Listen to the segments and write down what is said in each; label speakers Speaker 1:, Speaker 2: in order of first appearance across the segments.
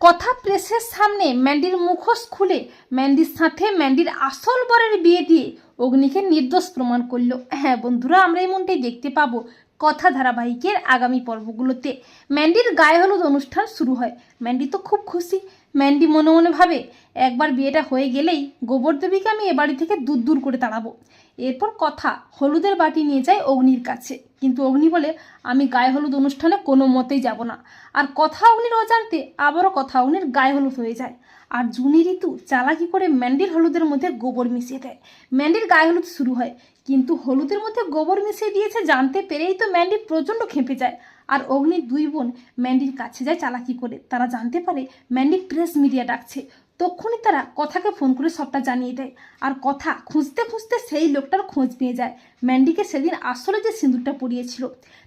Speaker 1: কথা প্রেসের সামনে ম্যান্ডির মুখোশ খুলে ম্যান্ডির সাথে ম্যান্ডির আসল বরের বিয়ে দিয়ে অগ্নিকে নির্দোষ প্রমাণ করল। হ্যাঁ বন্ধুরা, আমরা এমনটাই দেখতে পাবো কথা ধারাবাহিকের আগামী পর্বগুলোতে। ম্যান্ডির গায়ে হলুদ অনুষ্ঠান শুরু হয়। ম্যান্ডি তো খুব খুশি। ম্যান্ডি মনে মনে ভাবে, একবার বিয়েটা হয়ে গেলেই গোবর দেবীকে আমি এ বাড়ি থেকে দূর দূর করে তাড়াবো। এরপর কথা হলুদের বাটি নিয়ে যায় অগ্নির কাছে। কিন্তু অগ্নি বলে, আমি গায়ে হলুদ অনুষ্ঠানে কোনো মতেই যাব না। আর কথা অগ্নির অজান্তে আবারও কথা অগ্নির গায়ে হলুদ হয়ে যায়। আর জুনি ঋতু চালাকি করে ম্যান্ডির হলুদের মধ্যে গোবর মিশিয়ে দেয়। ম্যান্ডির গায়ে হলুদ শুরু হয়, কিন্তু হলুদের মধ্যে গোবর মিশিয়ে দিয়েছে জানতে পেরেই তো ম্যান্ডি প্রচণ্ড খেপে যায়। আর অগ্নির দুই বোন ম্যান্ডির কাছে যায় চালাকি করে। তারা জানতে পারে ম্যান্ডি প্রেস মিডিয়া ডাকছে। তখনই তারা কথাকে ফোন করে সবটা জানিয়ে দেয়। আর কথা খুঁজতে খুঁজতে সেই লোকটার খোঁজ নিয়ে যায়। ম্যান্ডিকে সেদিন আসলে যে সিঁদুরটা পরিয়েছিল,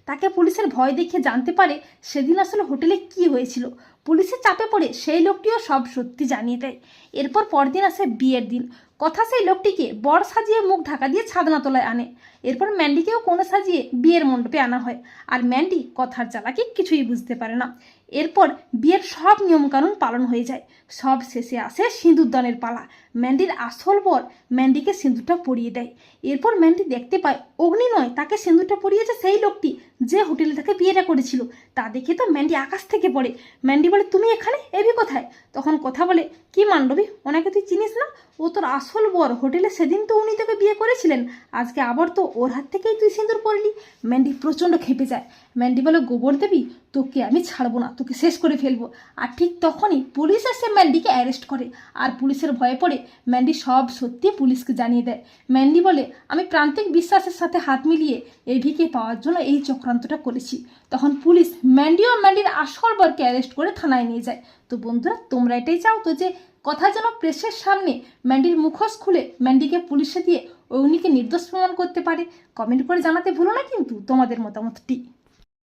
Speaker 1: তাকে পুলিশের ভয় দেখে জানতে পারে সেদিন আসলে হোটেলে কি হয়েছিল। পুলিশের চাপে পড়ে সেই লোকটিও সব সত্যি জানিয়ে দেয়। এরপর পরদিন আসে বিয়ের দিন। কথা সেই লোকটিকে বর সাজিয়ে মুখ ঢাকা দিয়ে ছাদনা তোলায় আনে। এরপর ম্যান্ডিকেও কোনো সাজিয়ে বিয়ের মণ্ডপে আনা হয়। আর ম্যান্ডি কথার জ্বালাকে কিছুই বুঝতে পারে না। এরপর বিয়ের সব নিয়মকানুন পালন হয়ে যায়। সব শেষে আসে সিঁদুরদানের পালা। ম্যান্ডির আসল বর ম্যান্ডিকে সিঁদুরটা পরিয়ে দেয়। এরপর ম্যান্ডি দেখতে পায় অগ্নি নয় তাকে সিঁদুরটা পরিয়েছে সেই লোকটি যে হোটেলে তাকে বিয়েটা করেছিল। তা দেখে তো ম্যান্ডি আকাশ থেকে পড়ে। ম্যান্ডি বলে, তুমি এখানে? এবি কোথায়? তখন কথা বলে, কি মান্ডবী? ওনাকে তুই চিনিস না? ও তোর আসল বর। হোটেলে সেদিন তো উনি তোকে বিয়ে করেছিলেন। আজকে আবার তো ওর হাত থেকেই তুই সিঁদুর পড়লি ম্যান্ডি প্রচণ্ড খেপে যায়। ম্যান্ডি বলে, গোবর দেবী, তোকে আমি ছাড়বো না, তোকে শেষ করে ফেলব। আর ঠিক তখনই পুলিশ এসে ম্যান্ডিকে অ্যারেস্ট করে। আর পুলিশের ভয়ে পড়ে ম্যান্ডি সব সত্যি পুলিশকে জানিয়ে দেয়। ম্যান্ডি বলে, আমি প্রান্তিক বিশ্বাসের সাথে হাত মিলিয়ে এভিকে পাওয়ার জন্য এই চক্রান্তটা করেছি। তখন পুলিশ ম্যান্ডি ও ম্যান্ডির আসল বরকে অ্যারেস্ট করে থানায় নিয়ে যায়। তো বন্ধুরা, তোমরা এটাই চাও তো যে কথা যেন প্রেসের সামনে ম্যান্ডির মুখোশ খুলে ম্যান্ডিকে পুলিশে দিয়ে অগ্নিকে নির্দোষ প্রমাণ করতে পারে। কমেন্ট করে জানাতে ভুলো না কিন্তু তোমাদের মতামতটি।